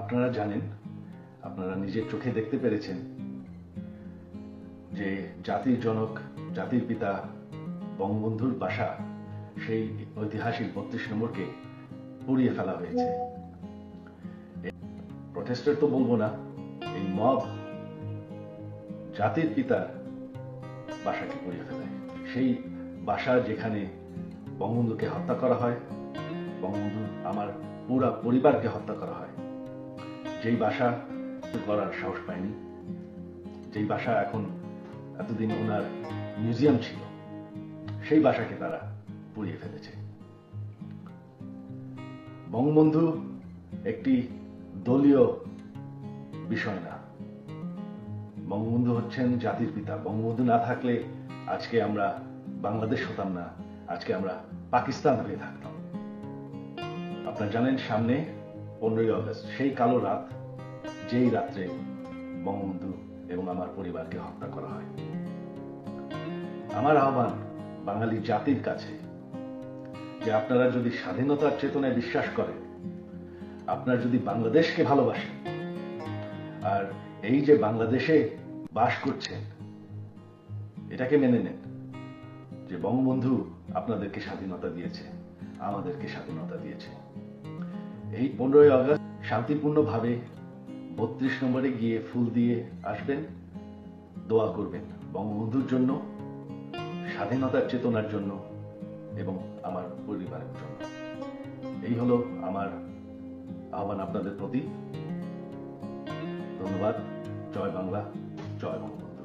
আপনারা জানেন, আপনারা নিজের চোখে দেখতে পেরেছেন যে জাতির জনক, জাতির পিতা বঙ্গবন্ধুর বাসা সেই ঐতিহাসিক বত্রিশ নম্বরকে পুড়িয়ে ফেলা হয়েছে। প্রটেস্টার তো বলব না, এই মব জাতির পিতার বাসাকে পুড়িয়ে ফেলে। সেই বাসা যেখানে বঙ্গবন্ধুকে হত্যা করা হয়, বঙ্গবন্ধু আমার পুরা পরিবারকে হত্যা করা হয়। যেই বাসা করার সাহস পায়নি যেই বাসা এখন এতদিন ওনার মিউজিয়াম ছিল, সেই বাসাকে তারা পুড়িয়ে ফেলেছে। বঙ্গবন্ধু একটি দলীয় বিষয় না। বঙ্গবন্ধু হচ্ছেন জাতির পিতা। বঙ্গবন্ধু না থাকলে আজকে আমরা বাংলাদেশ হতাম না, আজকে আমরা পাকিস্তান হয়ে থাকতাম। আপনারা জানেন, সামনে পনেরোই আগস্ট সেই কালো রাত, যেই রাত্রে বঙ্গবন্ধু এবং আমার পরিবারকে হত্যা করা হয়। আমার আহ্বান বাঙালি জাতির কাছে যে আপনারা যদি স্বাধীনতার চেতনায় বিশ্বাস করেন, আপনারা যদি বাংলাদেশকে ভালোবাসেন, আর এই যে বাংলাদেশে বাস করছেন, এটাকে মেনে নেন যে বঙ্গবন্ধু আপনাদেরকে স্বাধীনতা দিয়েছে, আমাদেরকে স্বাধীনতা দিয়েছে। এই পনেরোই আগস্ট শান্তিপূর্ণভাবে বত্রিশ নম্বরে গিয়ে ফুল দিয়ে আসবেন, দোয়া করবেন বঙ্গবন্ধুর জন্য, স্বাধীনতার চেতনার জন্য এবং আমার পরিবারের জন্য। এই হলো আমার আহ্বান আপনাদের প্রতি। ধন্যবাদ। জয় বাংলা জয় বাংলা